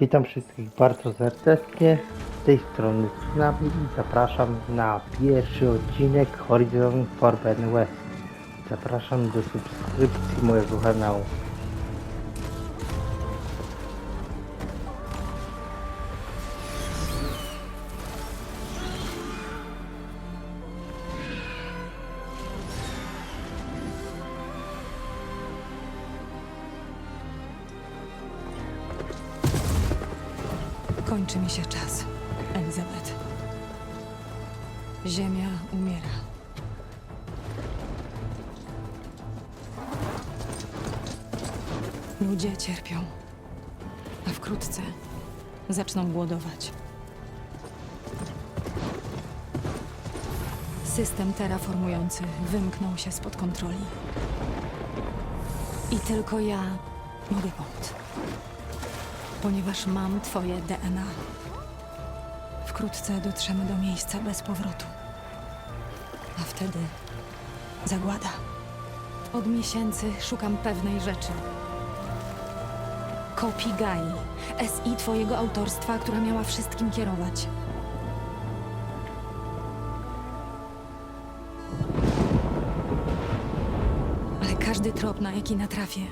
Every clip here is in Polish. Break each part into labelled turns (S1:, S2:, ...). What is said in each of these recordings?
S1: Witam wszystkich bardzo serdecznie. Z tej strony Tsunami i zapraszam na pierwszy odcinek Horizon Forbidden West. Zapraszam do subskrypcji mojego kanału.
S2: Kończy mi się czas, Elizabeth. Ziemia umiera. Ludzie cierpią, a wkrótce zaczną głodować. System terraformujący wymknął się spod kontroli. I tylko ja mogę pomóc ponieważ mam twoje DNA. Wkrótce dotrzemy do miejsca bez powrotu. A wtedy zagłada. Od miesięcy szukam pewnej rzeczy. Kopii Gai, SI twojego autorstwa, która miała wszystkim kierować. Ale każdy trop, na jaki natrafię,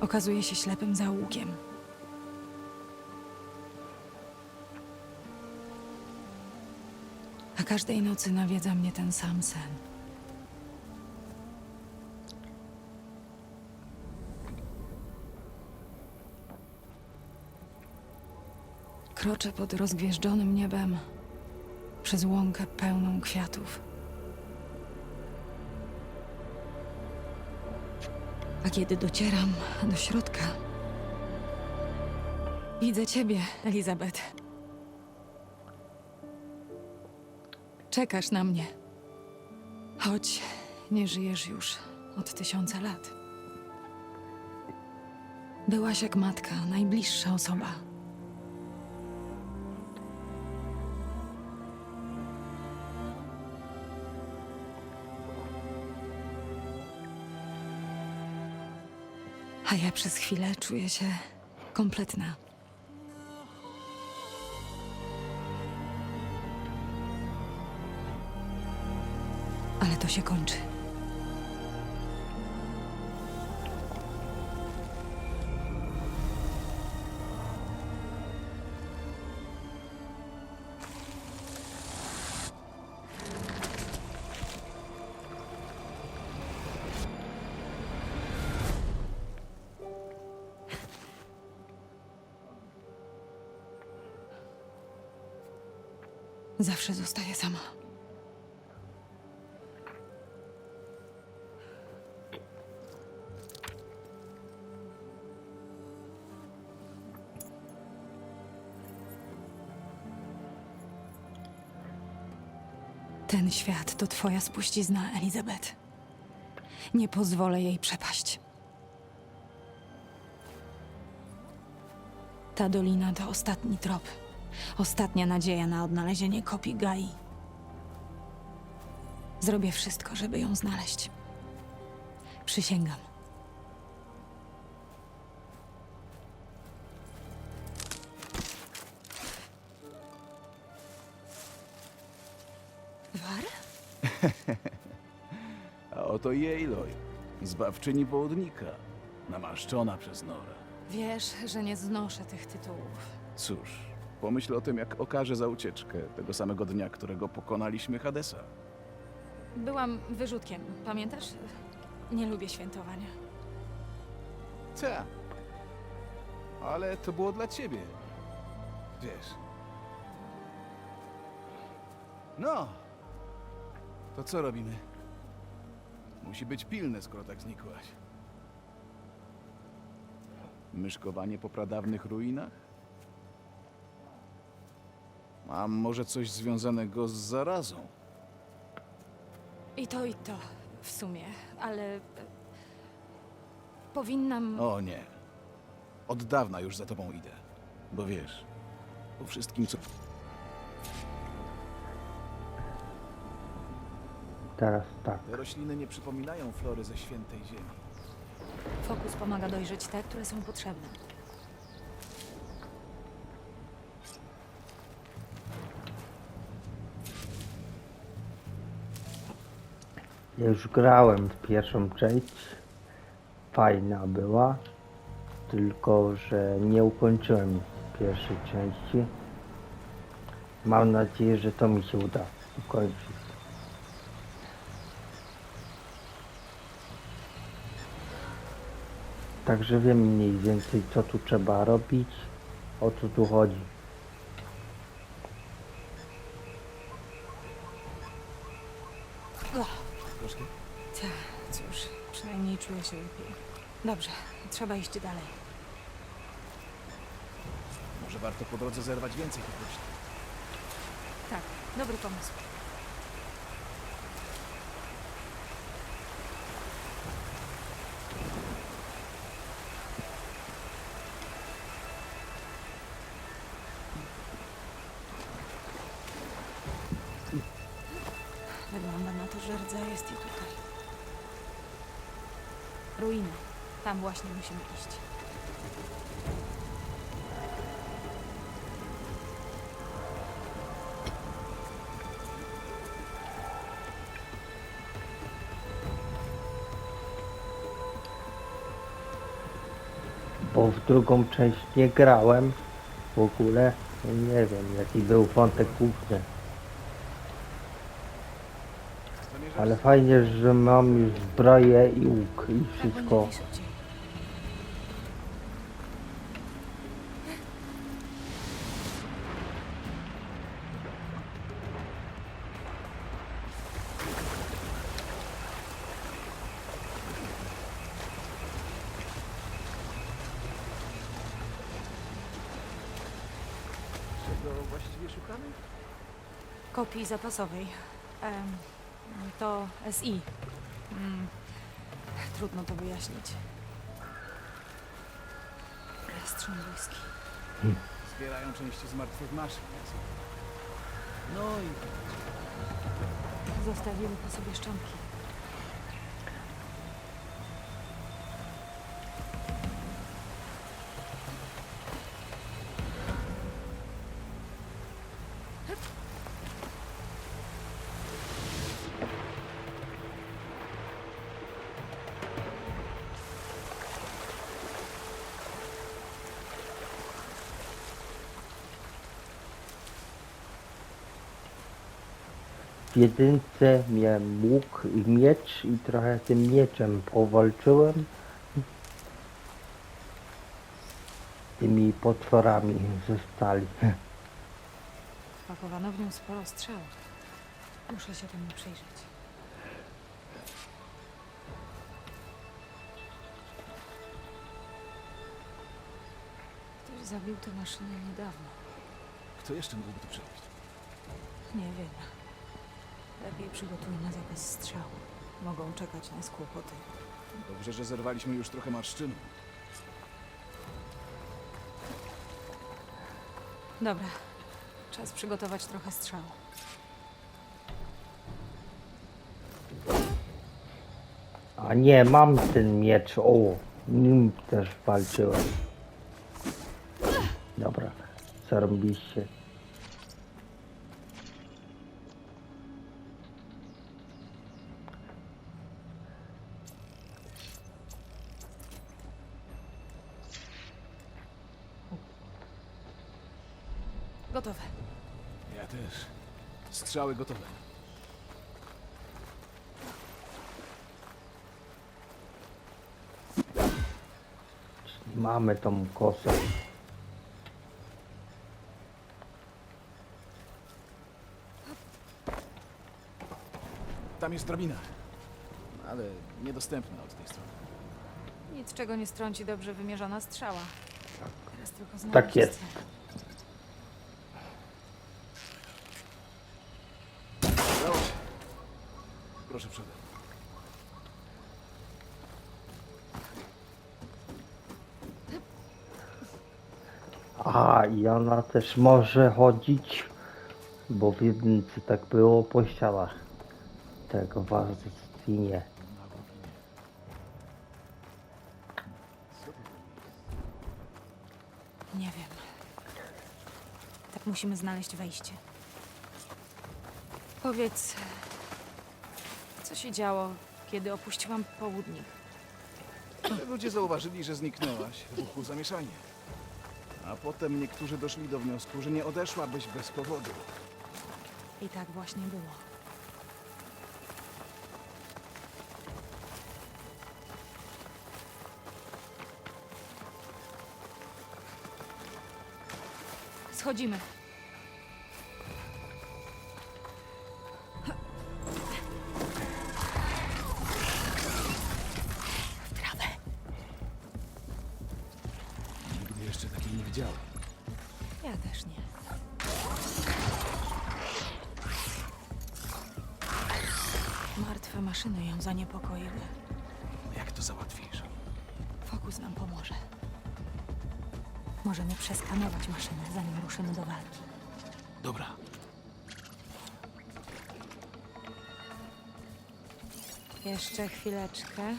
S2: okazuje się ślepym zaułkiem. Każdej nocy nawiedza mnie ten sam sen. Kroczę pod rozgwieżdżonym niebem przez łąkę pełną kwiatów. A kiedy docieram do środka, widzę ciebie, Elizabeth. Czekasz na mnie. Choć nie żyjesz już od tysiąca lat. Byłaś jak matka, najbliższa osoba. A ja przez chwilę czuję się kompletna. Się kończy. Zawsze zostaję sama. Świat to twoja spuścizna, Elizabeth. Nie pozwolę jej przepaść. Ta dolina to ostatni trop. Ostatnia nadzieja na odnalezienie kopii Gai. Zrobię wszystko, żeby ją znaleźć. Przysięgam.
S3: A oto jej Aloy, zbawczyni południka, namaszczona przez Norę.
S2: Wiesz, że nie znoszę tych tytułów.
S3: Cóż, pomyśl o tym, jak okaże za ucieczkę tego samego dnia, którego pokonaliśmy Hadesa.
S2: Byłam wyrzutkiem, pamiętasz? Nie lubię świętowania.
S3: Co? Ale to było dla ciebie. Wiesz. No. To co robimy? Musi być pilne, skoro tak znikłaś. Myszkowanie po pradawnych ruinach? A może coś związanego z zarazą?
S2: I to, i to w sumie, ale. e, Powinnam.
S3: O nie. Od dawna już za tobą idę. Bo wiesz, po wszystkim, co...
S1: Teraz tak.
S3: Rośliny nie przypominają flory ze świętej ziemi.
S2: Fokus pomaga dojrzeć te, które są potrzebne.
S1: Ja już grałem w pierwszą część. Fajna była. Tylko, że nie ukończyłem pierwszej części. Mam nadzieję, że to mi się uda ukończyć. Także wiem mniej więcej co tu trzeba robić, o co tu chodzi.
S3: Troszkę?
S2: Tak, cóż, przynajmniej czuję się lepiej. Dobrze, trzeba iść dalej.
S3: Może warto po drodze zerwać więcej tych roślin.
S2: Tak, dobry pomysł. Tam właśnie musimy iść.
S1: Bo w drugą część nie grałem w ogóle. Nie wiem jaki był wątek główny. Ale fajnie, że mam już zbroję i łuk i wszystko.
S2: Kopii zapasowej. Em, to SI. Mm, trudno to wyjaśnić. Jastrząb błyski.
S3: Zbierają części z martwych maszyn. No i
S2: Zostawili po sobie szczątki.
S1: Jedynce miałem łuk i miecz i trochę tym mieczem powalczyłem. Z tymi potworami ze stali.
S2: Pakowano w nim sporo strzał. Muszę się temu przyjrzeć. Ktoś zabił tę maszynę niedawno.
S3: kto jeszcze mógłby tu przejść?
S2: Nie wiem. Lepiej przygotuj na zakaz strzału. Mogą czekać nas kłopoty.
S3: Dobrze, że zerwaliśmy już trochę marszczynu.
S2: Dobra. Czas przygotować trochę strzału.
S1: A nie, mam ten miecz. O, nim też walczyłem. Dobra, zarąbiście.
S2: Gotowe.
S3: Ja też. Strzały gotowe.
S1: Mamy tą kosę.
S3: Tam jest drabina. Ale niedostępna od tej strony.
S2: Nic czego nie strąci dobrze wymierzona strzała. Teraz tylko znaleźć
S1: Tak jest.
S2: cel.
S3: Udało się. Proszę przodem.
S1: A, i ona też może chodzić, bo w jedynce tak było po ścianach tego
S3: to jest?
S2: Nie wiem. Tak musimy znaleźć wejście. Powiedz, co się działo, kiedy opuściłam południk?
S3: Ludzie zauważyli, że zniknęłaś. Wybuchło zamieszanie. A potem niektórzy doszli do wniosku, że nie odeszłabyś bez powodu.
S2: I tak właśnie było. Schodzimy. Możemy przeskanować maszynę, zanim ruszymy do walki.
S3: Dobra.
S2: Jeszcze chwileczkę.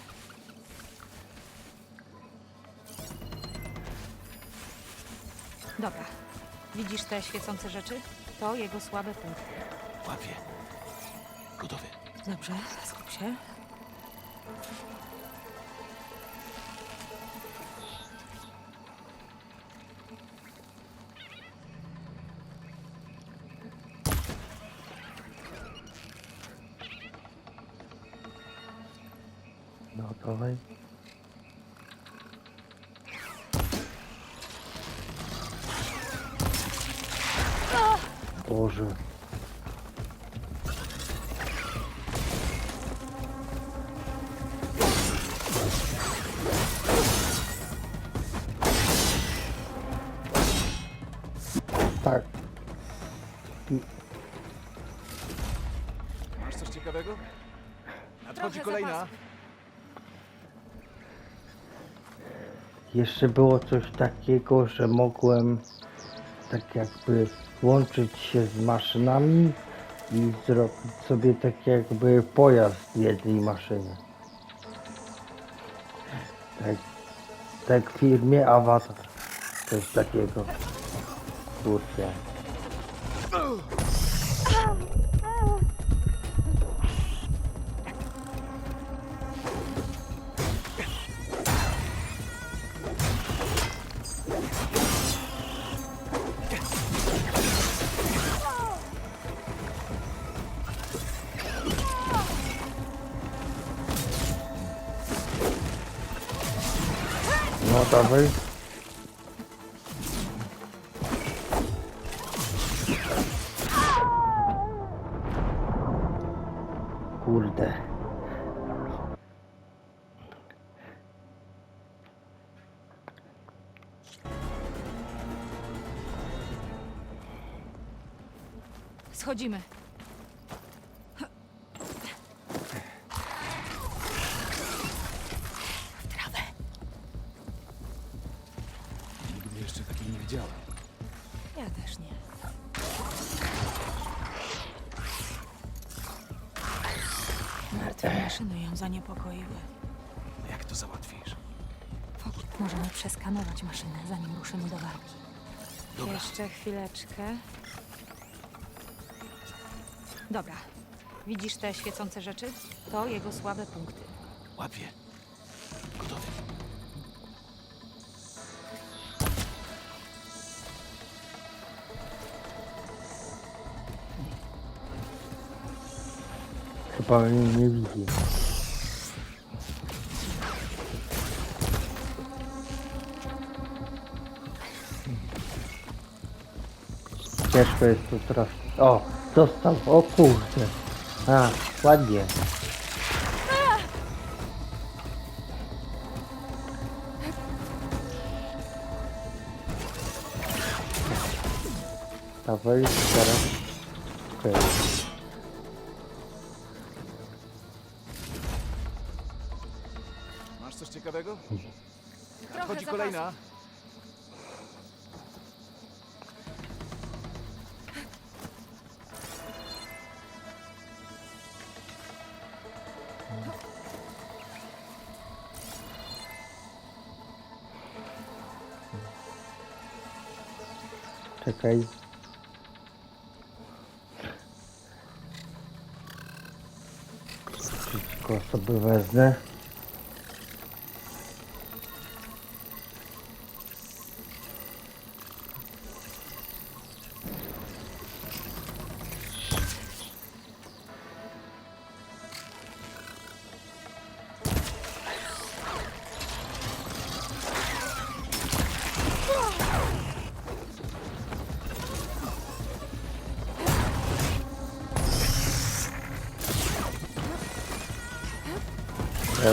S2: Dobra. Widzisz te świecące rzeczy? To jego słabe punkty.
S3: Łapię. Gotowy.
S2: Dobrze, skup się.
S1: Tak.
S3: Masz coś ciekawego? Nadchodzi
S2: Trochę
S3: kolejna.
S2: zapasów.
S1: Jeszcze było coś takiego, że mogłem tak jakby łączyć się z maszynami i zrobić sobie tak jakby pojazd w jednej maszynie. Tak, tak w firmie Avatar. Coś takiego. Kurczę. No dawaj.
S2: Schodzimy. W trawę.
S3: Nigdy jeszcze takiej nie widziałem.
S2: Ja też nie. Martwe maszyny ją zaniepokoiły.
S3: Jak to załatwisz?
S2: Fokus. Możemy przeskanować maszynę, zanim ruszymy do walki.
S3: Dobra.
S2: Jeszcze chwileczkę. Dobra. Widzisz te świecące rzeczy? To jego słabe punkty.
S3: Łapię. Gotowy.
S1: Chyba mnie nie widzi. Ciężko jest tu teraz. O, dostał. O kurde. A, ładnie. Dawaj, teraz. Okej.
S3: Masz coś ciekawego?
S2: Trochę
S3: Nadchodzi
S2: zapasów.
S3: kolejna.
S1: Czekaj. Tego sobie wezmę. 行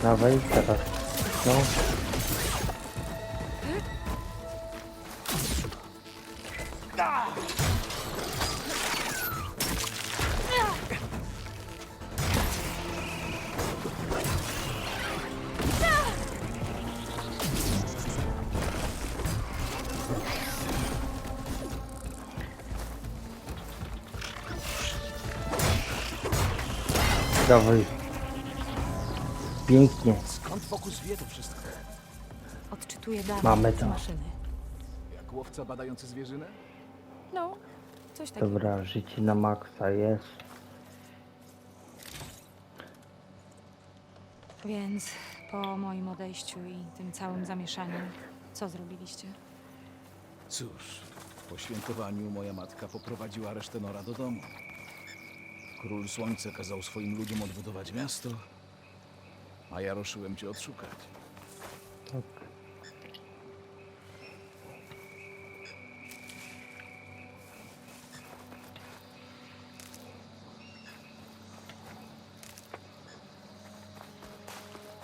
S1: 那我也觉行 Dawaj. Pięknie.
S3: Skąd Fokus wie to wszystko?
S2: Odczytuję dane
S1: Mamy
S2: z
S1: to.
S2: maszyny.
S3: Jak łowca badający zwierzynę?
S2: No, coś takiego.
S1: Dobra, życie na maksa jest.
S2: Więc po moim odejściu i tym całym zamieszaniu, co zrobiliście?
S3: Cóż, po świętowaniu moja matka poprowadziła resztę Nora do domu. Król Słońce kazał swoim ludziom odbudować miasto, a ja ruszyłem cię odszukać.
S1: Tak.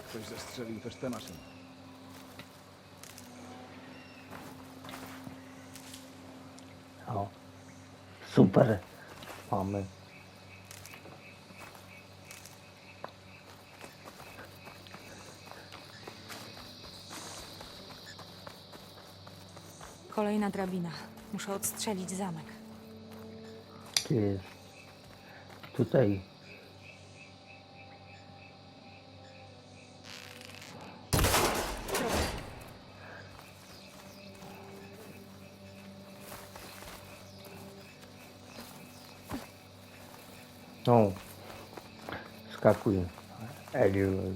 S3: Ktoś zastrzelił też tę maszynę.
S1: O. Super. Mamy.
S2: Kolejna drabina. Muszę odstrzelić zamek.
S1: Jest? Tutaj. No. Skakuj. Eliu.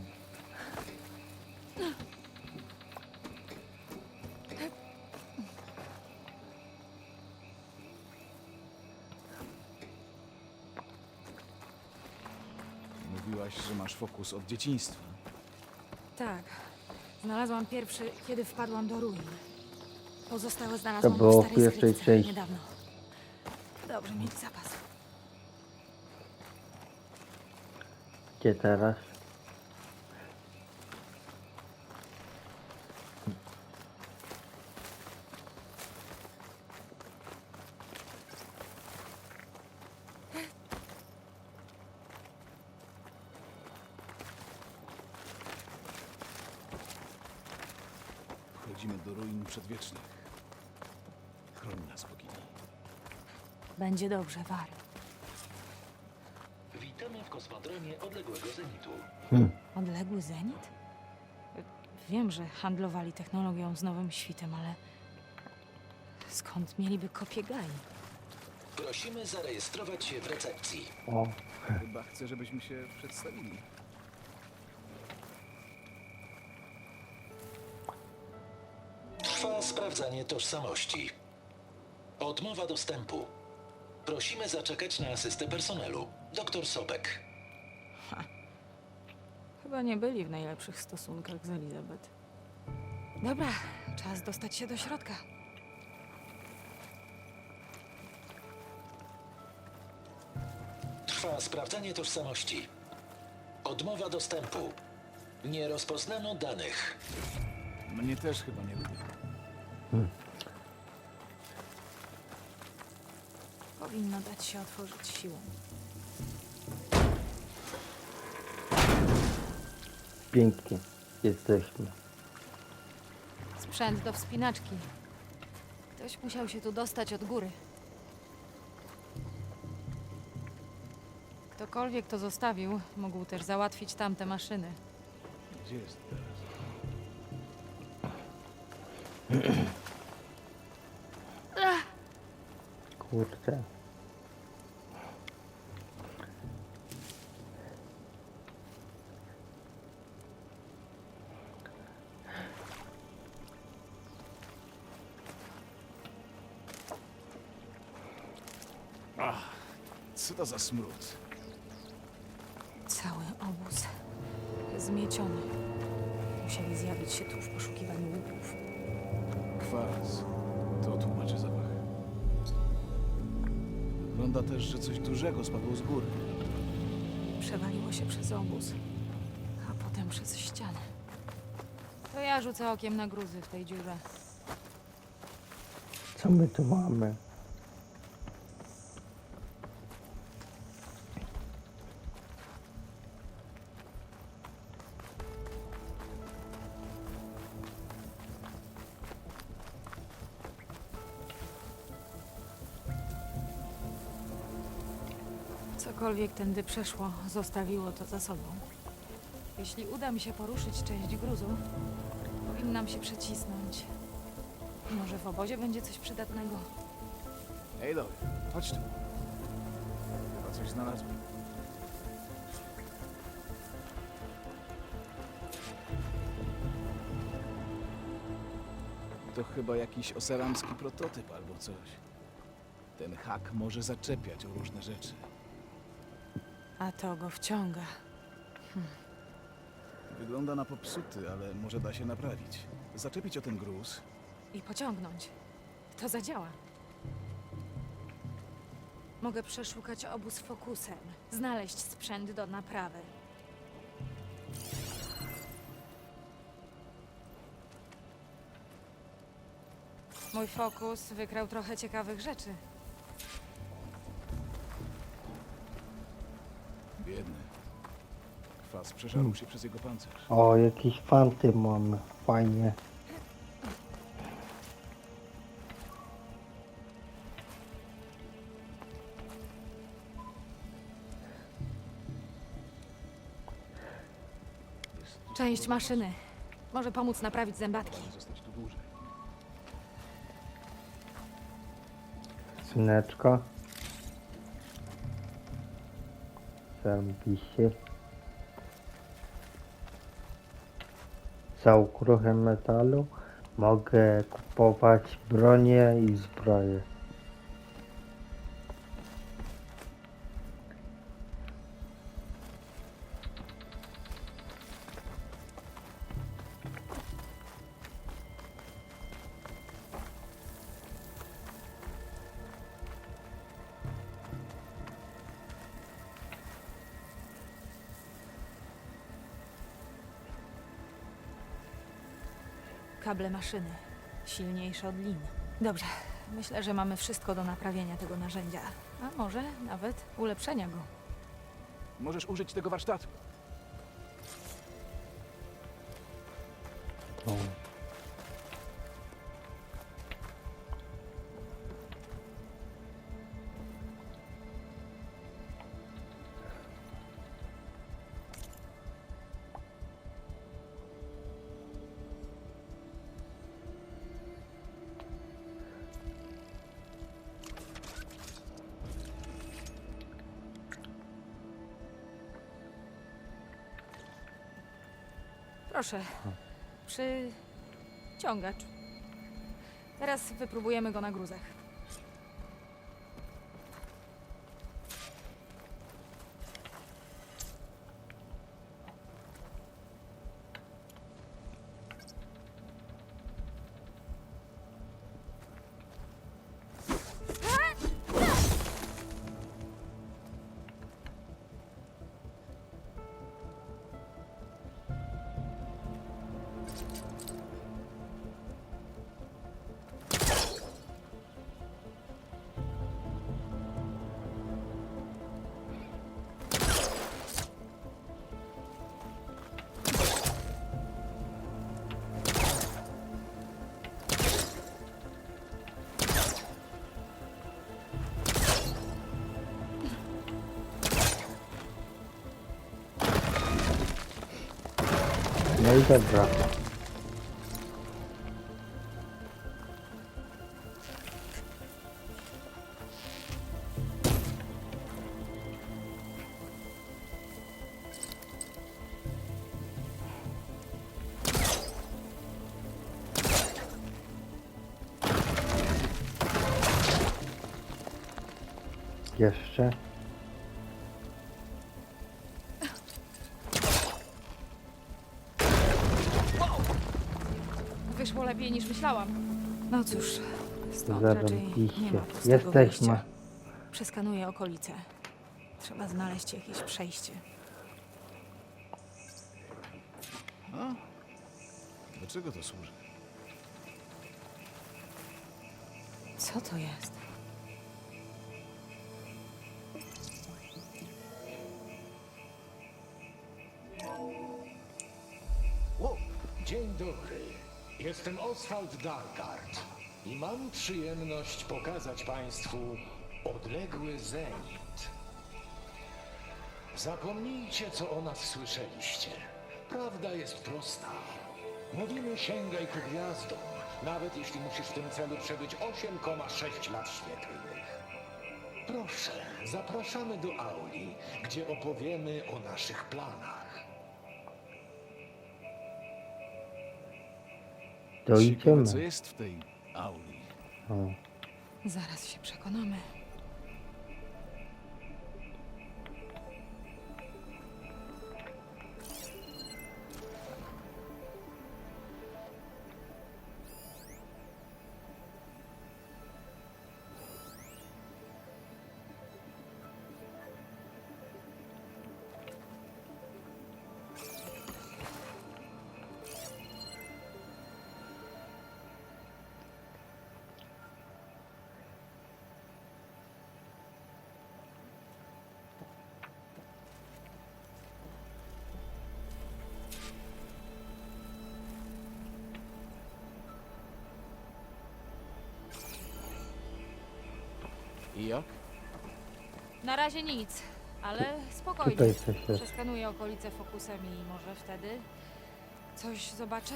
S3: Fokus od dzieciństwa.
S2: Tak. Znalazłam pierwszy, kiedy wpadłam do ruin. Pozostałe znalazłam
S1: To było
S2: w
S1: w
S2: starej
S1: pierwszej
S2: skrytce
S1: części.
S2: niedawno. Dobrze mieć zapas.
S1: Gdzie teraz?
S3: Wchodzimy do ruin przedwiecznych. Chroń nas bogini.
S2: Będzie dobrze, War.
S4: Witamy w kosmodromie odległego zenitu.
S2: Odległy zenit? Wiem, że handlowali technologią z Nowym Świtem, ale skąd mieliby kopię Gai?
S4: Prosimy zarejestrować się w recepcji.
S1: O.
S3: Chyba chcę, żebyśmy się przedstawili.
S4: Sprawdzanie tożsamości. Odmowa dostępu. Prosimy zaczekać na asystę personelu. Doktor Sobek.
S2: Chyba nie byli w najlepszych stosunkach z Elizabeth. Dobra, czas dostać się do środka.
S4: Trwa sprawdzanie tożsamości. Odmowa dostępu. Nie rozpoznano danych.
S3: Mnie też chyba nie lubią.
S2: Powinno dać się otworzyć siłą.
S1: Pięknie. Jesteśmy.
S2: Sprzęt do wspinaczki. Ktoś musiał się tu dostać od góry. Ktokolwiek to zostawił, mógł też załatwić tamte maszyny.
S3: Gdzie jest teraz?
S1: Kurczę.
S3: Co to za smród?
S2: Cały obóz zmieciony. Musieli zjawić się tu w poszukiwaniu łupów.
S3: Kwas. To tłumaczy zapach. Wygląda też, że coś dużego spadło z góry.
S2: Przewaliło się przez obóz, a potem przez ścianę. To ja rzucę okiem na gruzy w tej dziurze.
S1: Co my tu mamy?
S2: Cokolwiek tędy przeszło, zostawiło to za sobą. Jeśli uda mi się poruszyć część gruzu, powinnam się przecisnąć. Może w obozie będzie coś przydatnego.
S3: Lloyd, chodź tu. Chyba coś znalazłem. To chyba jakiś oseramski prototyp albo coś. Ten hak może zaczepiać o różne rzeczy.
S2: A to go wciąga.
S3: Wygląda na popsuty, ale może da się naprawić. Zaczepić o ten gruz.
S2: I pociągnąć. To zadziała. Mogę przeszukać obóz fokusem, znaleźć sprzęt do naprawy. Mój fokus wykrał trochę ciekawych rzeczy.
S3: Kwas przeszarł się przez jego pancerz.
S1: O, jakieś fanty mamy. Fajnie.
S2: Część maszyny. Może pomóc naprawić zębatki.
S3: czasu. Zostać tu dłużej.
S1: Syneczko. Zarobiście. Za ukruchem metalu mogę kupować bronię i zbroję.
S2: Kable maszyny. Silniejsze od lin. Dobrze. Myślę, że mamy wszystko do naprawienia tego narzędzia. A może nawet ulepszenia go.
S3: Możesz użyć tego warsztatu.
S2: Proszę. Przyciągacz. Teraz wypróbujemy go na gruzach.
S1: No i dobra. Jeszcze.
S2: Myślałam. No cóż, stąd raczej nie ma pustego
S1: Jesteśmy.
S2: wyjścia. Przeskanuję okolice. Trzeba znaleźć jakieś przejście.
S3: A? Do czego to służy?
S2: Co to jest?
S5: Jestem Oswald Dalgard i mam przyjemność pokazać Państwu odległy zenit. Zapomnijcie, co o nas słyszeliście. Prawda jest prosta. Mówimy sięgaj ku gwiazdom, nawet jeśli musisz w tym celu przebyć 8,6 lat świetlnych. Proszę, zapraszamy do auli, gdzie opowiemy o naszych planach.
S1: To
S3: Ciekawe,
S1: idziemy.
S3: co jest w tej auli.
S1: O.
S2: Zaraz się przekonamy. Razie nic, ale spokojnie.
S1: Tutaj coś jest.
S2: Przeskanuję okolice fokusem i może wtedy coś zobaczę.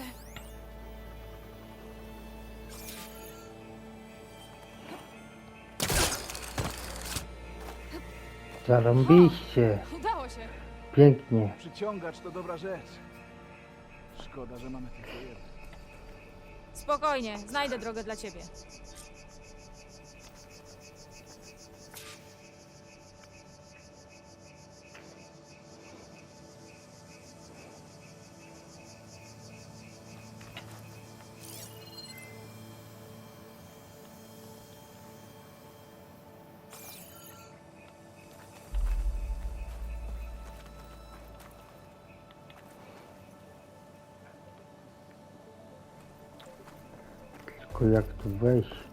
S1: Zarąbiście.
S2: Udało się!
S1: Pięknie.
S3: Przyciągacz to dobra rzecz. Szkoda, że mamy tylko jeden.
S2: Spokojnie, znajdę drogę dla ciebie.
S1: Jak tu wejść?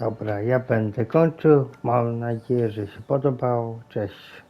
S1: Dobra, ja będę kończył. Mam nadzieję, że się podobało. Cześć.